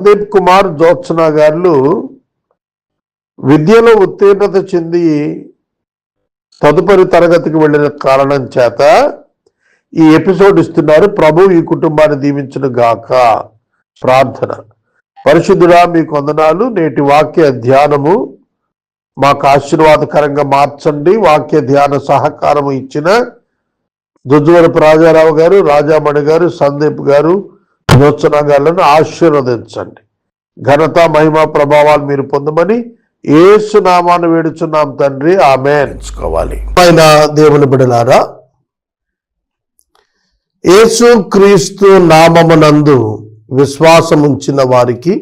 సందీప్ కుమార్ జోత్సన గారు విద్యలో ఉత్తీర్ణత చెంది తదుపరి తరగతికి వెళ్ళిన కారణం చేత ఈ ఎపిసోడ్ ఇస్తున్నారు. ప్రభు ఈ కుటుంబాన్ని దీవించిన గాక. ప్రార్థన. పరిశుద్ధుడా మీ కొందనాలు నేటి వాక్య ధ్యానము మాకు ఆశీర్వాదకరంగా మార్చండి. వాక్య ధ్యాన సహకారము ఇచ్చిన దుజ్జవరపు రాజారావు గారు రాజామణి గారు సందీప్ గారు యోచన ఆశీర్వదించండి. ఘనత మహిమ ప్రభావాలు మీరు పొందమని ఏసు నామాన్ని వేడుచున్నాం తండ్రి. ఆమె ఎంచుకోవాలి ఆయన దేవుని బిడలారా యేసు క్రీస్తు నామమునందు విశ్వాసం ఉంచిన వారికి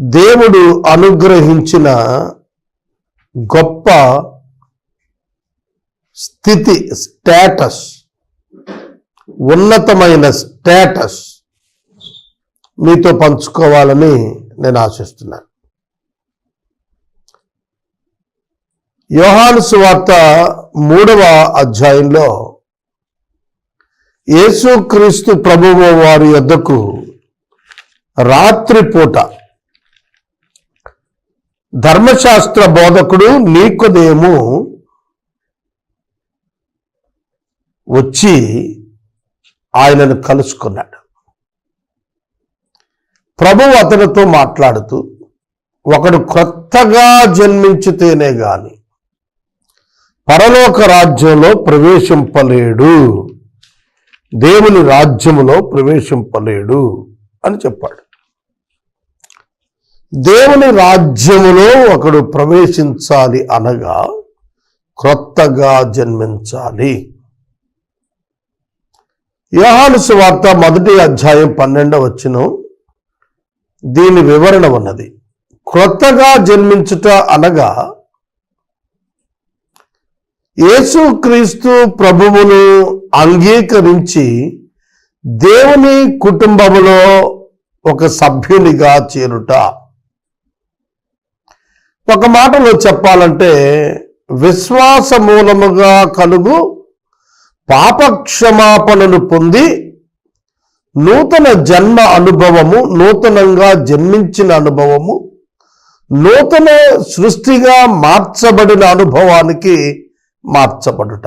దేవుడు అనుగ్రహించిన గొప్ప స్థితి స్టేటస్ ఉన్నతమైన స్టేటస్ మీతో పంచుకోవాలని నేను ఆశిస్తున్నాను. యోహాను సువార్త మూడవ అధ్యాయంలో యేసుక్రీస్తు ప్రభువు వారి యొద్దకు రాత్రిపూట ధర్మశాస్త్ర బోధకుడు నీకుదేము వచ్చి ఆయనను కలుసుకున్నాడు. ప్రభు అతనితో మాట్లాడుతూ ఒకడు కొత్తగా జన్మించితేనే గాని పరలోక రాజ్యంలో ప్రవేశింపలేడు. దేవుని రాజ్యములో ప్రవేశింపలేడు అని చెప్పాడు. దేవుని రాజ్యములో ఒకడు ప్రవేశించాలి అనగా క్రొత్తగా జన్మించాలి. యోహాను సువార్త మొదటి అధ్యాయం పన్నెండవ వచ్చిన దీని వివరణ ఉన్నది. క్రొత్తగా జన్మించుట అనగా యేసుక్రీస్తు ప్రభువును అంగీకరించి దేవుని కుటుంబములో ఒక సభ్యునిగా చేరుట. ఒక మాటలో చెప్పాలంటే విశ్వాస మూలముగా కలుగు పాపక్షమాపణను పొంది నూతన జన్మ అనుభవము నూతనంగా జన్మించిన అనుభవము నూతన సృష్టిగా మార్చబడిన అనుభవానికి మార్చబడుట.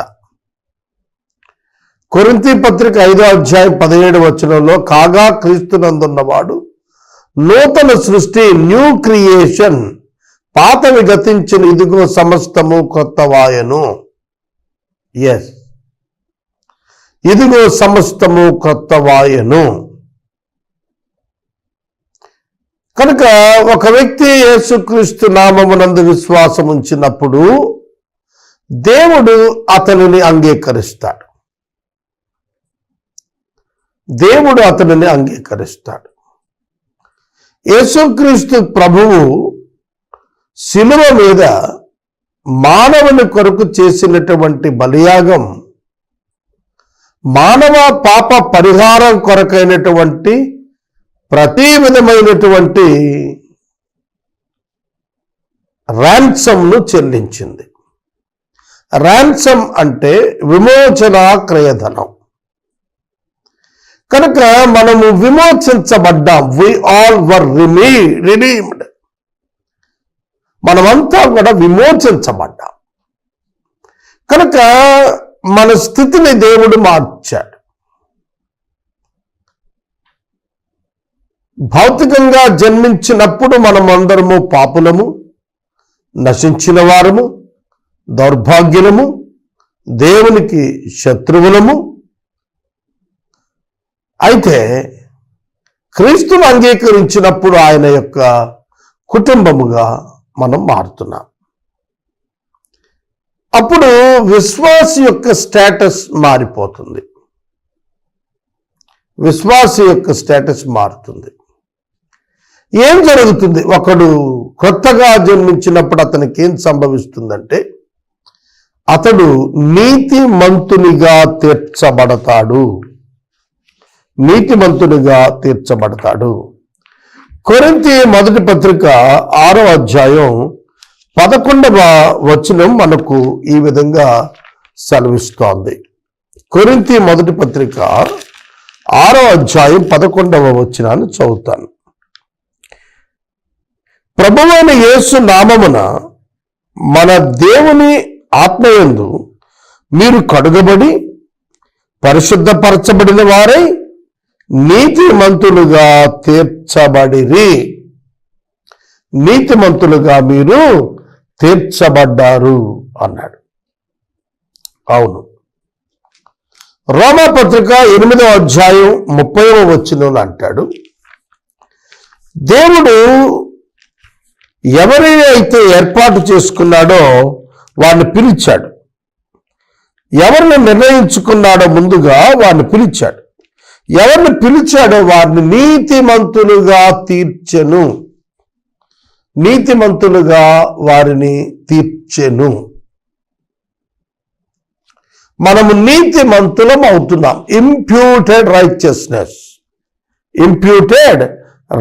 కొరింతి పత్రిక ఐదో అధ్యాయం పదిహేడు వచనంలో కాగా క్రీస్తునందున్నవాడు నూతన సృష్టి న్యూ క్రియేషన్ పాతవి గతించిన ఇదిగో సమస్తము కొత్త వాయను ఎస్ ఇదిగో సమస్తము కొత్త వాయను కనుక ఒక వ్యక్తి యేసుక్రీస్తు నామమునందు విశ్వాసం ఉంచినప్పుడు దేవుడు అతనిని అంగీకరిస్తాడు. దేవుడు అతనిని అంగీకరిస్తాడు. యేసుక్రీస్తు ప్రభువు శిలువ మీద మానవుని కొరకు చేసినటువంటి బలియాగం మానవ పాప పరిహారం కొరకైనటువంటి ప్రతి విధమైనటువంటి ర్యాన్సమ్ను చెల్లించింది. ర్యాన్సమ్ అంటే విమోచన క్రయధనం. కనుక మనము విమోచించబడ్డాం. వి ఆల్ వర్ రిమీ రిడీమ్డ్ మనమంతా కూడా విమోచించబడ్డాం. కనుక మన స్థితిని దేవుడు మార్చాడు. భౌతికంగా జన్మించినప్పుడు మనమందరము పాపులము నశించిన వారము దౌర్భాగ్యులము దేవునికి శత్రువులము. అయితే క్రీస్తును అంగీకరించినప్పుడు ఆయన యొక్క కుటుంబముగా మనం మారుతున్నాం. అప్పుడు విశ్వాస యొక్క స్టేటస్ మారిపోతుంది. విశ్వాస యొక్క స్టేటస్ మారుతుంది. ఏం జరుగుతుంది? ఒకడు కొత్తగా జన్మించినప్పుడు అతనికి ఏం సంభవిస్తుందంటే అతడు నీతి మంతునిగా తీర్చబడతాడు. నీతిమంతునిగా తీర్చబడతాడు. కొరింతి మొదటి పత్రిక ఆరో అధ్యాయం పదకొండవ వచనం మనకు ఈ విధంగా సెలవిస్తోంది. కొరింతి మొదటి పత్రిక ఆరో అధ్యాయం పదకొండవ వచనాన్ని చదువుతాను. ప్రభువైన యేసు నామమున మన దేవుని ఆత్మయందు మీరు కడుగబడి పరిశుద్ధపరచబడిన వారై నీతిమంతులుగా తీర్చబడిరి. నీతిమంతులుగా మీరు తీర్చబడ్డారు అన్నాడు. అవును. రోమపత్రిక ఎనిమిదవ అధ్యాయం ముప్పైవ వచ్చిన అంటాడు దేవుడు ఎవరిని అయితే ఏర్పాటు చేసుకున్నాడో వాడిని పిలిచాడు. ఎవరిని నిర్ణయించుకున్నాడో ముందుగా వాడిని పిలిచాడు. ఎవరిని పిలిచాడో వారిని నీతిమంతులుగా తీర్చెను. నీతిమంతులుగా వారిని తీర్చెను. మనము నీతిమంతులం అవుతున్నాం. ఇంప్యూటెడ్ రైచియస్నెస్ ఇంప్యూటెడ్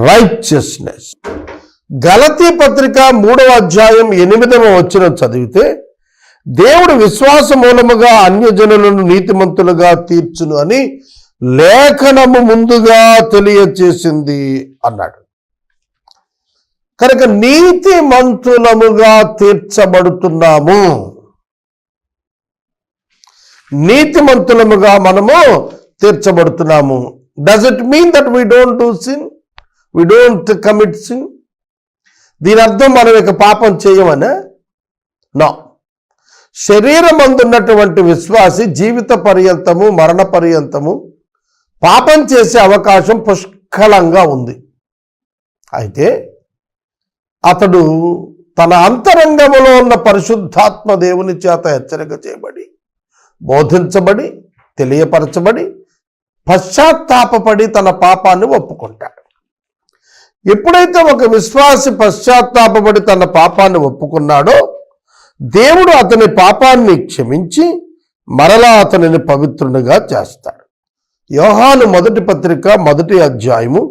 రైచియస్నెస్ గలతీ పత్రిక మూడవ అధ్యాయం ఎనిమిదవ వచ్చిన చదివితే దేవుడు విశ్వాస మూలముగా అన్యజనులను నీతిమంతులుగా తీర్చును అని లేఖనము ముందుగా తెలియచేసింది అన్నాడు. కనుక నీతి మంతులముగా తీర్చబడుతున్నాము. నీతి మంతులముగా మనము తీర్చబడుతున్నాము. Does it mean that we don't do sin we don't commit sin దీని అర్థం మనం ఇక పాపం చేయమనే? నా శరీరం అందున్నటువంటి విశ్వాసి జీవిత పర్యంతము మరణ పర్యంతము పాపం చేసే అవకాశం పుష్కలంగా ఉంది. అయితే అతడు తన అంతరంగములో ఉన్న పరిశుద్ధాత్మ దేవుని చేత హెచ్చరిక చేయబడి బోధించబడి తెలియపరచబడి పశ్చాత్తాపపడి తన పాపాన్ని ఒప్పుకుంటాడు. ఎప్పుడైతే ఒక విశ్వాసి పశ్చాత్తాపడి తన పాపాన్ని ఒప్పుకున్నాడో దేవుడు అతని పాపాన్ని క్షమించి మరలా అతనిని పవిత్రునిగా చేస్తాడు. యోహాను మొదటి పత్రిక మొదటి అధ్యాయము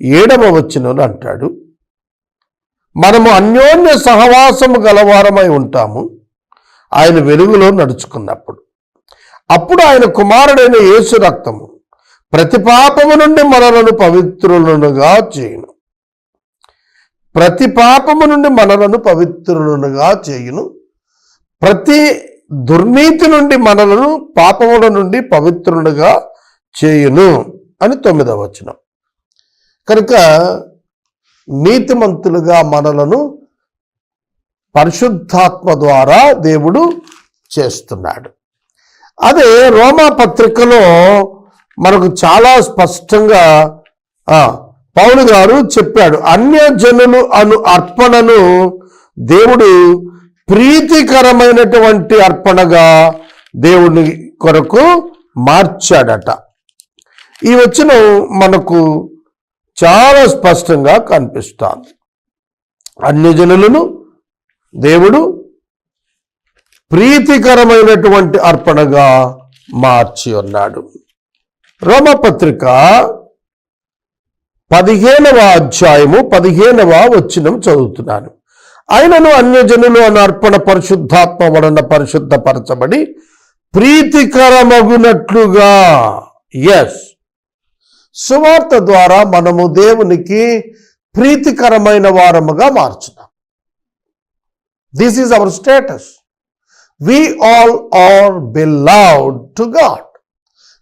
ఏడవ వచ్చినని అంటాడు మనము అన్యోన్య సహవాసము గలవారమై ఉంటాము. ఆయన వెలుగులో నడుచుకున్నప్పుడు. అప్పుడు ఆయన కుమారుడైన యేసు రక్తము ప్రతి పాపము నుండి మనలను పవిత్రులనుగా చేయును. ప్రతి పాపము నుండి మనలను పవిత్రులనుగా చేయును. ప్రతి దుర్నీతి నుండి మనలను పాపముల నుండి పవిత్రులుగా చేయును అని తొమ్మిదవ వచనం. కనుక నీతిమంతులుగా మనలను పరిశుద్ధాత్మ ద్వారా దేవుడు చేస్తున్నాడు. అదే రోమా పత్రికలో మనకు చాలా స్పష్టంగా పౌలు గారు చెప్పాడు అన్యజనులు అను అర్పణను దేవుడు ప్రీతికరమైనటువంటి అర్పణగా దేవుని కొరకు మార్చాడట. ఈ వచ్చిన మనకు చాలా స్పష్టంగా కనిపిస్తాను అన్ని జనులను దేవుడు ప్రీతికరమైనటువంటి అర్పణగా మార్చి ఉన్నాడు. రోమపత్రిక పదిహేనవ అధ్యాయము పదిహేనవ వచ్చినం చదువుతున్నాను. ఆయనను అన్యజనులు అని అర్పణ పరిశుద్ధాత్మ వలన పరిశుద్ధపరచబడి ప్రీతికరమగునట్లుగా. ఎస్ సువార్త ద్వారా మనము దేవునికి ప్రీతికరమైన వారముగా మార్చున్నాం this is our status we all are beloved to God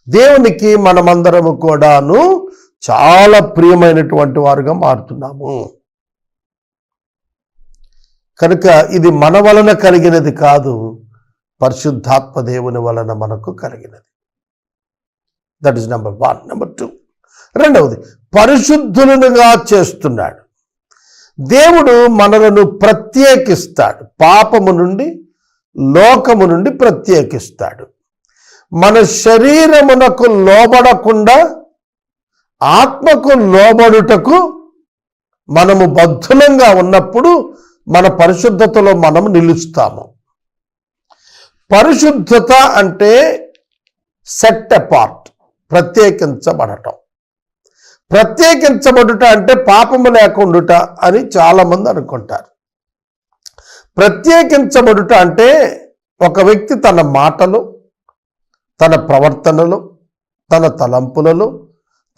దేవునికి మనమందరము కూడాను చాలా ప్రియమైనటువంటి వారుగా మారుతున్నాము. కనుక ఇది మన వలన కలిగినది కాదు పరిశుద్ధాత్మ దేవుని వలన మనకు కలిగినది. That is number one number two రెండవది పరిశుద్ధులుగా చేస్తున్నాడు. దేవుడు మనలను ప్రత్యేకిస్తాడు. పాపము నుండి లోకము నుండి ప్రత్యేకిస్తాడు. మన శరీరమునకు లోబడకుండా ఆత్మకు లోబడుటకు మనము బద్ధులంగా ఉన్నప్పుడు మన పరిశుద్ధతలో మనం నిలుస్తాము. పరిశుద్ధత అంటే సెట్ అపార్ట్ ప్రత్యేకించబడటం. ప్రత్యేకించబడుట అంటే పాపము లేకుండుట అని చాలామంది అనుకుంటారు. ప్రత్యేకించబడుట అంటే ఒక వ్యక్తి తన మాటలు తన ప్రవర్తనలు తన తలంపులలో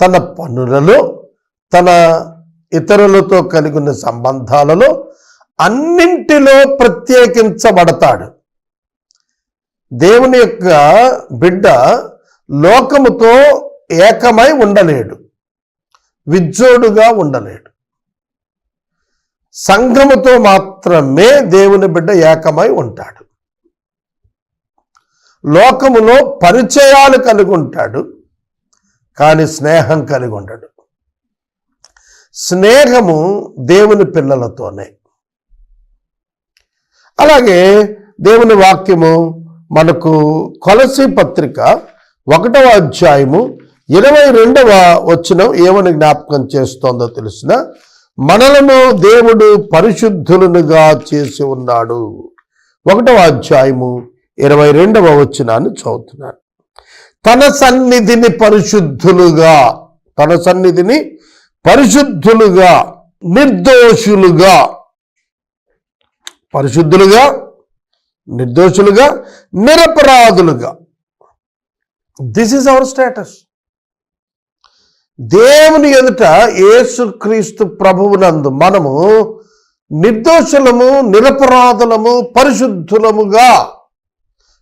తన పనులలో తన ఇతరులతో కలిగిన సంబంధాలలో అన్నింటిలో ప్రత్యేకించబడతాడు. దేవుని యొక్క బిడ్డ లోకముతో ఏకమై ఉండలేడు. విజ్జోడుగా ఉండలేడు. సంఘముతో మాత్రమే దేవుని బిడ్డ ఏకమై ఉంటాడు. లోకములో పరిచయాలు కలిగి ఉంటాడు కానీ స్నేహం కలిగి ఉండడు. స్నేహము దేవుని పిల్లలతోనే. అలాగే దేవుని వాక్యము మనకు కొలసి పత్రిక ఒకటవ అధ్యాయము ఇరవై రెండవ వచనం ఏమని జ్ఞాపకం చేస్తోందో తెలిసిన మనలను దేవుడు పరిశుద్ధులనుగా చేసి ఉన్నాడు. ఒకటవ అధ్యాయము ఇరవై రెండవ వచనాన్ని చదువుతున్నాను. తన సన్నిధిని పరిశుద్ధులుగా తన సన్నిధిని పరిశుద్ధులుగా నిర్దోషులుగా పరిశుద్ధులుగా నిర్దోషులుగా నిరపరాధులుగా. దిస్ ఈజ్ అవర్ స్టేటస్ దేవుని ఎదుట యేసుక్రీస్తు ప్రభువునందు మనము నిర్దోషులము నిరపరాధులము పరిశుద్ధులముగా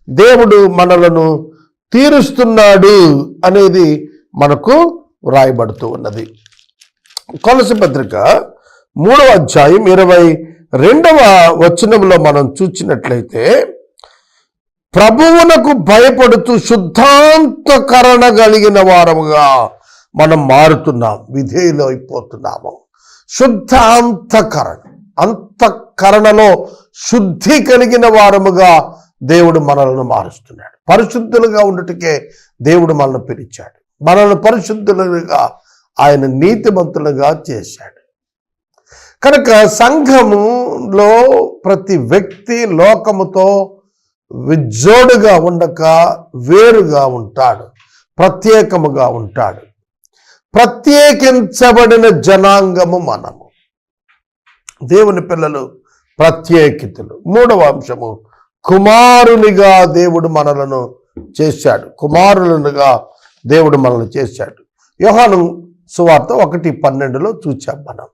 దేవుడు మనలను తీరుస్తున్నాడు అనేది మనకు వ్రాయబడుతూ ఉన్నది. కొలసి పత్రిక మూడవ అధ్యాయం ఇరవై రెండవ వచనంలో మనం చూచినట్లయితే ప్రభువునకు భయపడుతూ శుద్ధాంతకరణ కలిగిన వారముగా మనం మారుతున్నాం విధేయులు అయిపోతున్నాము. శుద్ధ అంతఃకరణ అంతఃకరణలో శుద్ధి కలిగిన వారముగా దేవుడు మనల్ని మారుస్తున్నాడు. పరిశుద్ధులుగా ఉండటకే దేవుడు మనల్ని పిలిచాడు. మనల్ని పరిశుద్ధులుగా ఆయన నీతిమంతులుగా చేశాడు. కనుక సంఘములో ప్రతి వ్యక్తి లోకముతో విజ్జోడుగా ఉండక వేరుగా ఉంటాడు. ప్రత్యేకముగా ఉంటాడు. ప్రత్యేకించబడిన జనాంగము మనము. దేవుని పిల్లలు ప్రత్యేకితులు. మూడవ అంశము కుమారునిగా దేవుడు మనలను చేశాడు. కుమారులుగా దేవుడు మనల్ని చేశాడు. యోహాను సువార్త ఒకటి పన్నెండులో చూచాం మనం.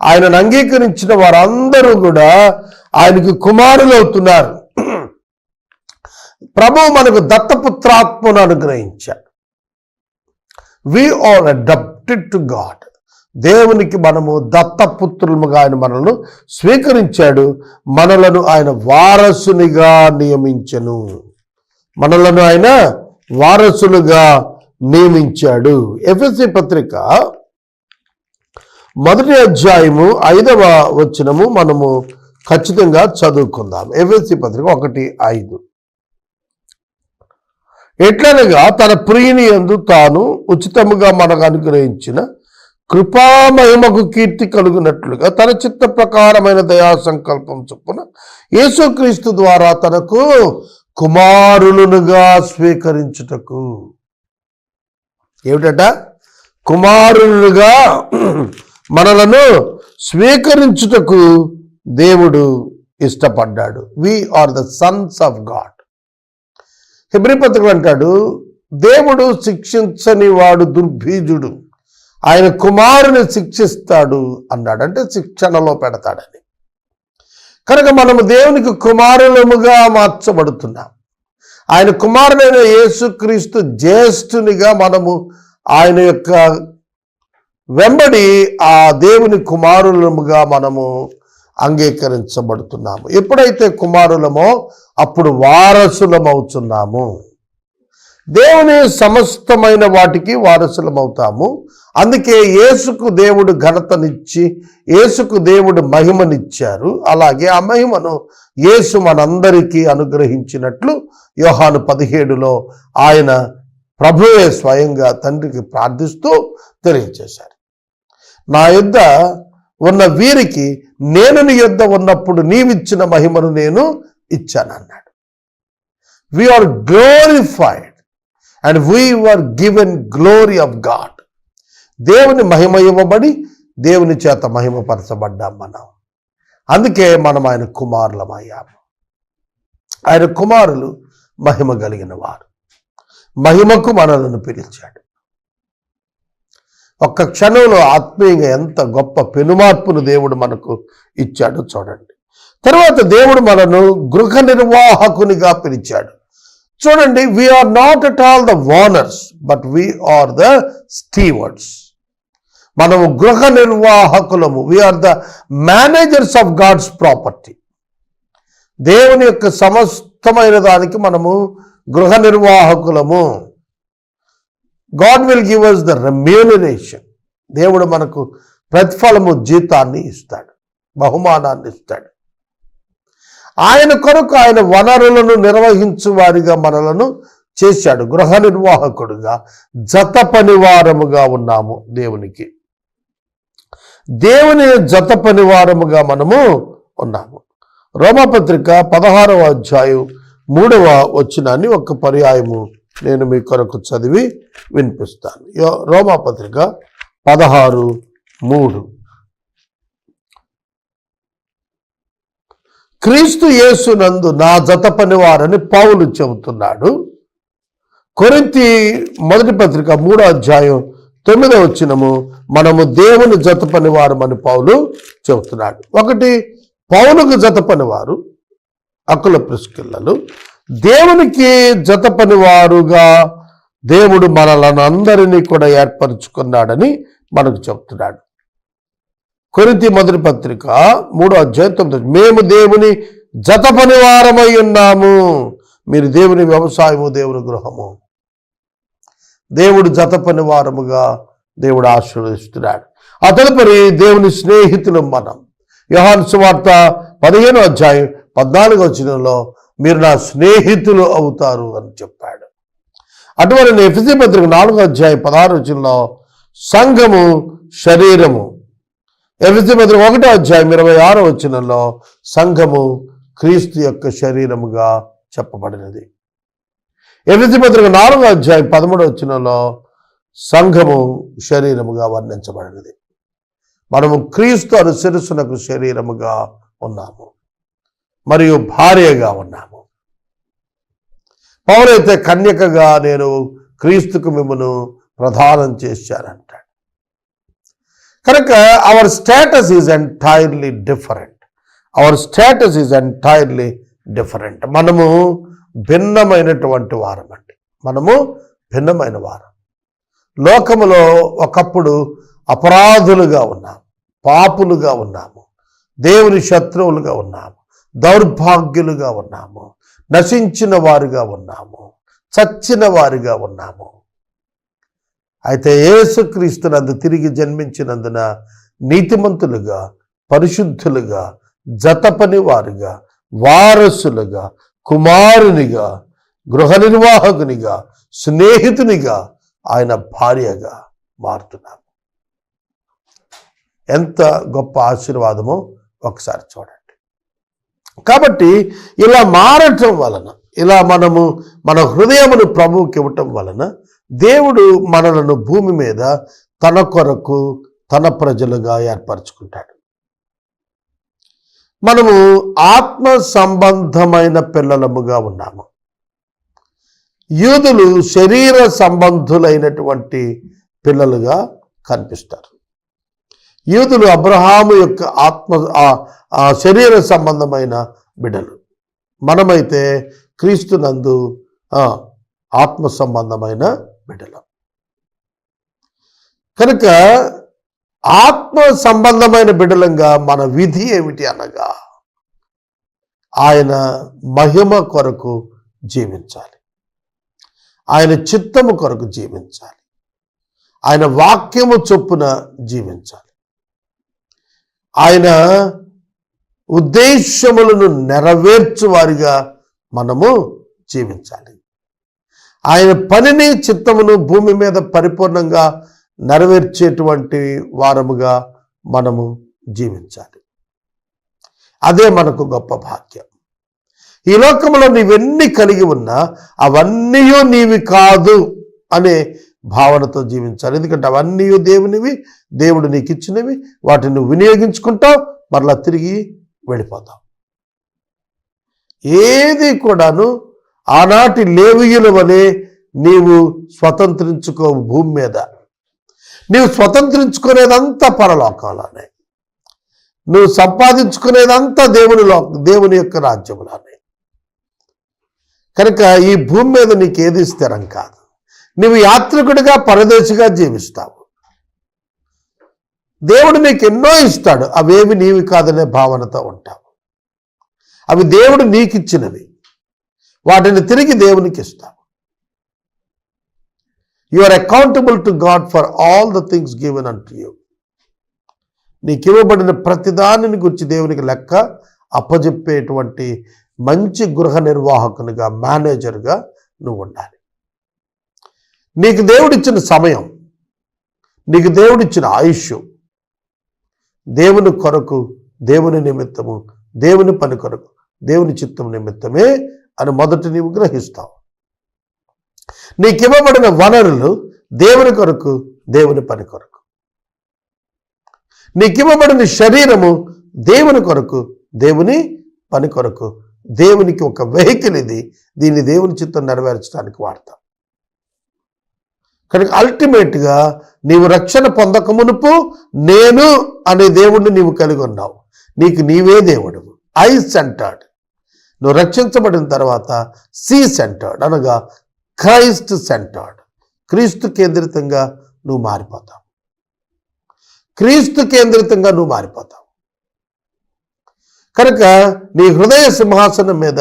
ఆయనను అంగీకరించిన వారందరూ కూడా ఆయనకు కుమారులు అవుతున్నారు ప్రభు మనకు దత్తపుత్రాత్మను అనుగ్రహించాడు. We are adopted to God దేవునికి మనము దత్తపుత్రులుగా ఆయన మనల్ని స్వీకరించాడు. మనలను ఆయన వారసునిగా నియమించను. మనలను ఆయన వారసులుగా నియమించాడు. ఎఫ్ఎస్సి పత్రిక మొదటి అధ్యాయము ఐదవ వచనము మనము ఖచ్చితంగా చదువుకుందాం. ఎఫ్ఎస్సి పత్రిక ఒకటి ఐదు. ఎట్లనగా తన ప్రియుని యందు తాను ఉచితముగా మనకు అనుగ్రహించిన కృపామహిమకు కీర్తి కలుగునట్లుగా తన చిత్త ప్రకారమైన దయా సంకల్పం చొప్పున యేసుక్రీస్తు ద్వారా తనకు కుమారులునుగా స్వీకరించుటకు. ఏమిటట? కుమారులుగా మనలను స్వీకరించుటకు దేవుడు ఇష్టపడ్డాడు. We are the sons of God హెబ్రి అంటాడు దేవుడు శిక్షించని వాడు దుర్భీజుడు. ఆయన కుమారుని శిక్షిస్తాడు అన్నాడు. అంటే శిక్షణలో పెడతాడని. కనుక మనము దేవునికి కుమారులముగా మార్చబడుతున్నాం. ఆయన కుమారుడైన యేసుక్రీస్తు జ్యేష్ఠునిగా మనము ఆయన యొక్క వెంబడి ఆ దేవుని కుమారులముగా మనము అంగీకరించబడుతున్నాము. ఎప్పుడైతే కుమారులమో అప్పుడు వారసులమవుతున్నాము. దేవుని సమస్తమైన వాటికి వారసులమవుతాము. అందుకే యేసుకు దేవుడు ఘనతనిచ్చి యేసుకు దేవుడు మహిమనిచ్చారు. అలాగే ఆ మహిమను యేసు మనందరికీ అనుగ్రహించినట్లు యోహాను పదిహేడులో ఆయన ప్రభువే స్వయంగా తండ్రికి ప్రార్థిస్తూ తెలియజేశారు. నా యుద్ధ ఉన్న వీరికి నేను నీ యుద్ధ ఉన్నప్పుడు నీవిచ్చిన మహిమను నేను ఇచ్చానన్నాడు. We are glorified and we are given glory of God దేవుని మహిమ ఇవ్వబడి దేవుని చేత మహిమపరచబడ్డాం మనం. అందుకే మనం ఆయన కుమారులమయ్యాము. ఆయన కుమారులు మహిమ కలిగిన వారు. మహిమకు మనలను పిలిచాడు. ఒక్క క్షణంలో ఆత్మీయంగా ఎంత గొప్ప పెనుమార్పును దేవుడు మనకు ఇచ్చాడో చూడండి. తర్వాత దేవుడు మనను గృహ నిర్వాహకునిగా పిలిచాడు. చూడండి we are not at all the owners but we are the stewards మనము గృహ నిర్వాహకులము. We are the managers of God's property దేవుని యొక్క సమస్తమైన దానికి మనము గృహ నిర్వాహకులము. God will give us the remuneration దేవుడు మనకు ప్రతిఫలము జీతాన్ని ఇస్తాడు బహుమానాన్ని ఇస్తాడు. ఆయన కొరకు ఆయన వనరులను నిర్వహించు వారిగా మనలను చేశాడు. గృహ నిర్వాహకుడుగా జత పనివారముగా ఉన్నాము దేవునికి. దేవుని జత పనివారముగా మనము ఉన్నాము. రోమపత్రిక పదహారవ అధ్యాయం మూడవ వచ్చినాన్ని ఒక పర్యాయము నేను మీ కొరకు చదివి వినిపిస్తాను. యో- రోమాపత్రిక పదహారు మూడు. క్రీస్తు యేసునందు నా జత పనివారని పౌలు చెబుతున్నాడు. కొరింతి మొదటి పత్రిక మూడో అధ్యాయం తొమ్మిదో వచ్చినము మనము దేవుని జత పనివారమని పౌలు చెబుతున్నాడు. ఒకటి పౌలుకు జత పనివారు అకుల ప్రిస్కిల్లలు దేవునికి జత పనివారుగా దేవుడు మనలను అందరినీ కూడా ఏర్పరచుకున్నాడని మనకు చెప్తున్నాడు. కొరింతి మొదటి పత్రిక మూడో అధ్యాయం తొమ్మిది మేము దేవుని జత పనివారమై ఉన్నాము. మీరు దేవుని వ్యవసాయము దేవుని గృహము. దేవుడు జత పనివారముగా దేవుడు ఆశీర్వదిస్తున్నాడు. ఆ తదుపరి దేవుని స్నేహితులు మనం. యోహాన్ సువార్త పదిహేను అధ్యాయం పద్నాలుగు వచ్చినలో మీరు నా స్నేహితులు అవుతారు అని చెప్పాడు. అటువంటి ఎఫ్సి పత్రిక నాలుగో అధ్యాయ పదహారు వచ్చినలో సంఘము శరీరము. ఎఫ్సి పత్రిక ఒకటో అధ్యాయం ఇరవై ఆరో వచ్చినలో సంఘము క్రీస్తు యొక్క శరీరముగా చెప్పబడినది. ఎఫ్సి పత్రిక నాలుగో అధ్యాయం పదమూడో వచ్చినలో సంఘము శరీరముగా వర్ణించబడినది. మనము క్రీస్తు అను శిరస్సునకు శరీరముగా ఉన్నాము. మరియు భార్యగా ఉన్నాము. పౌరైతే కన్యకగా నేను క్రీస్తుకు మిమ్మను ప్రదానం చేశానంటాడు కనుక our status is entirely different our status is entirely different మనము భిన్నమైనటువంటి వారం అండి మనము భిన్నమైన వారం. లోకములో ఒకప్పుడు అపరాధులుగా ఉన్నాము పాపులుగా ఉన్నాము దేవుని శత్రువులుగా ఉన్నాము దౌర్భాగ్యులుగా ఉన్నాము నశించిన వారుగా ఉన్నాము చచ్చిన వారిగా ఉన్నాము. అయితే యేసుక్రీస్తునందు తిరిగి జన్మించినందున నీతిమంతులుగా పరిశుద్ధులుగా జతపని వారుగా వారసులుగా కుమారునిగా గృహ నిర్వాహకునిగా స్నేహితునిగా ఆయన భార్యగా మారుతున్నాము. ఎంత గొప్ప ఆశీర్వాదమో ఒకసారి చూడండి. కాబట్టి ఇలా మారటం వలన ఇలా మనము మన హృదయమును ప్రభువుకి ఇవ్వటం వలన దేవుడు మనలను భూమి మీద తన కొరకు తన ప్రజలుగా ఏర్పరచుకుంటాడు. మనము ఆత్మ సంబంధమైన పిల్లలముగా ఉన్నాము. యూదులు శరీర సంబంధులైనటువంటి పిల్లలుగా కనిపిస్తారు. యూదులు అబ్రహాము యొక్క ఆత్మ ఆ- శరీర సంబంధమైన బిడ్డలు. మనమైతే క్రీస్తునందు నందు ఆత్మ సంబంధమైన బిడ్డలు. కనుక ఆత్మ సంబంధమైన బిడ్డలంగా మన విధి ఏమిటి అనగా ఆయన మహిమ కొరకు జీవించాలి. ఆయన చిత్తము కొరకు జీవించాలి. ఆయన వాక్యము చొప్పున జీవించాలి. ఆయన ఉద్దేశములను నెరవేర్చువారిగా మనము జీవించాలి. ఆయన పనిని చిత్తమును భూమి మీద పరిపూర్ణంగా నెరవేర్చేటువంటి వారముగా మనము జీవించాలి. అదే మనకు గొప్ప భాగ్యం. ఈ లోకంలో నీవెన్ని కలిగి ఉన్నా అవన్నీ నీవి కాదు అనే భావనతో జీవించాలి. ఎందుకంటే అవన్నీ దేవునివి దేవుడు నీకు ఇచ్చినవి వాటిని నువ్వు వినియోగించుకుంటావు మరలా తిరిగి వెళ్ళిపోతావు. ఏది కూడాను ఆనాటి లేవియుల వలె నీవు స్వతంత్రించుకో భూమి మీద. నీవు స్వతంత్రించుకునేదంతా పరలోకంలోనే. నువ్వు సంపాదించుకునేదంతా దేవుని లో దేవుని యొక్క రాజ్యములోనే. కనుక ఈ భూమి మీద నీకు ఏది స్థిరం కాదు. నువ్వు యాత్రికుడిగా పరదేశిగా జీవిస్తావు. దేవుడు నీకు ఎన్నో ఇస్తాడు. అవేవి నీవి కాదనే భావనతో ఉంటావు. అవి దేవుడు నీకు ఇచ్చినవి వాటిని తిరిగి దేవునికి ఇస్తావు. You are accountable to God for all the things given unto you నీకు ఇవ్వబడిన ప్రతిదానిని గురించి దేవునికి లెక్క అప్పజెప్పేటువంటి మంచి గృహ నిర్వాహకునిగా మేనేజర్గా నువ్వు ఉండాలి. నీకు దేవుడిచ్చిన సమయం నీకు దేవుడిచ్చిన ఆయుష్ దేవుని కొరకు దేవుని నిమిత్తము దేవుని పని కొరకు దేవుని చిత్తం నిమిత్తమే అని మొదట నీవు గ్రహిస్తావు. నీకు ఇవ్వబడిన వనరులు దేవుని కొరకు దేవుని పని కొరకు. నీకు ఇవ్వబడిన శరీరము దేవుని కొరకు దేవుని పని కొరకు. దేవునికి ఒక వెహికల్ ఇది. దీన్ని దేవుని చిత్తం నెరవేర్చడానికి వాడతాం. కనుక అల్టిమేట్గా నీవు రక్షణ పొందక మునుపు నేను అనే దేవుణ్ణి నీవు కలిగి ఉన్నావు. నీకు నీవే దేవుడు ఐ సెంటర్డ్ నువ్వు రక్షించబడిన తర్వాత సి సెంటర్డ్ అనగా క్రైస్ట్ సెంటర్డ్ క్రీస్తు కేంద్రితంగా నువ్వు మారిపోతావు. క్రీస్తు కేంద్రితంగా నువ్వు మారిపోతావు. కనుక నీ హృదయ సింహాసనం మీద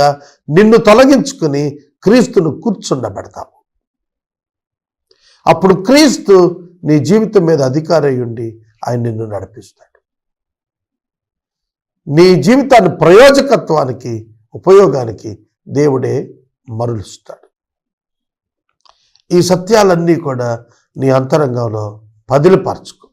నిన్ను తొలగించుకుని క్రీస్తును కూర్చుండబెడతావు. అప్పుడు క్రీస్తు నీ జీవితం మీద అధికారి ఉండి ఆయన నిన్ను నడిపిస్తాడు. నీ జీవితాన్ని ప్రయోజకత్వానికి ఉపయోగానికి దేవుడే మరులుస్తాడు. ఈ సత్యాలన్నీ కూడా నీ అంతరంగంలో పదిలిపరచుకో.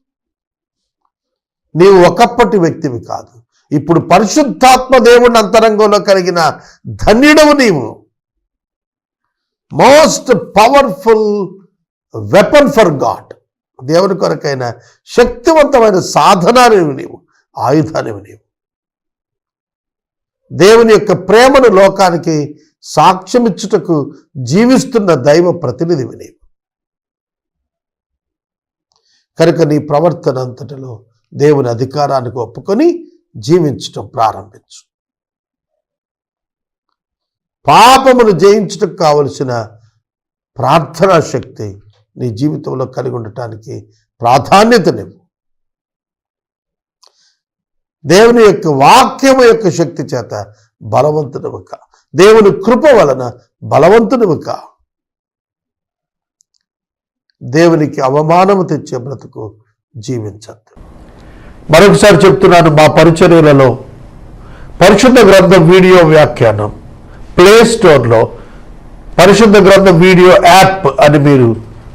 నీవు ఒకప్పటి వ్యక్తివి కాదు. ఇప్పుడు పరిశుద్ధాత్మ దేవుని అంతరంగంలో కలిగిన ధన్యుడవు నీవు. Most powerful weapon for God దేవుని కొరకైన శక్తివంతమైన సాధనాన్ని నీవు ఆయుధానివి నీవు. దేవుని యొక్క ప్రేమను లోకానికి సాక్ష్యమిచ్చుటకు జీవిస్తున్న దైవ ప్రతినిధివి నీవు. కనుక నీ ప్రవర్తన అంతటిలో దేవుని అధికారానికి ఒప్పుకొని జీవించటం ప్రారంభించు. పాపమును జయించటం కావలసిన ప్రార్థనా శక్తి నీ జీవితంలో కలిగి ఉండటానికి ప్రాధాన్యతనివ్వు. దేవుని యొక్క వాక్యము యొక్క శక్తి చేత బలవంతునివి కా దేవుని కృప వలన బలవంతునివి కా దేవునికి అవమానము తెచ్చే బ్రతుకు జీవించద్దు. మరొకసారి చెప్తున్నాను మా పరిచర్యలలో పరిశుద్ధ గ్రంథం వీడియో వ్యాఖ్యానం ప్లే స్టోర్లో పరిశుద్ధ గ్రంథం వీడియో యాప్ అని మీరు